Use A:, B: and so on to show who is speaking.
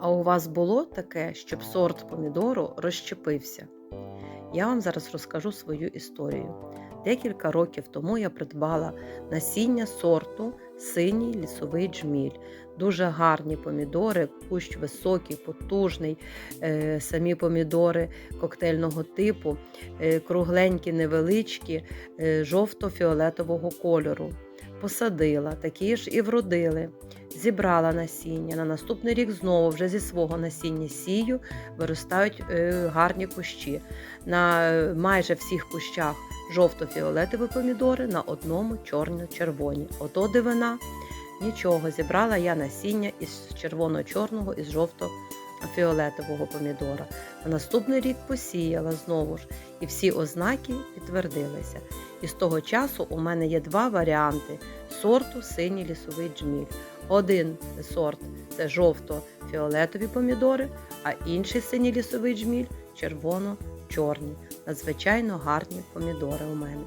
A: А у вас було таке, щоб сорт помідору розщепився? Я вам зараз розкажу свою історію. Декілька років тому я придбала насіння сорту синій лісовий джміль. Дуже гарні помідори, кущ високий, потужний, е, самі помідори коктейльного типу, е, кругленькі, невеличкі, е, жовто-фіолетового кольору. Посадила, такі ж і вродили. Зібрала насіння. На наступний рік знову вже зі свого насіння сію виростають е, гарні кущі. На е, майже всіх кущах жовто-фіолетові помідори, на одному чорно-червоні. Ото дивина. Нічого, зібрала я насіння із червоно-чорного і з жовто-фіолетового помідора. На наступний рік посіяла знову ж, і всі ознаки підтвердилися. І з того часу у мене є два варіанти сорту синій лісовий джміль. Один сорт це жовто-фіолетові помідори, а інший синій лісовий джміль червоно-чорні. Надзвичайно гарні помідори у мене.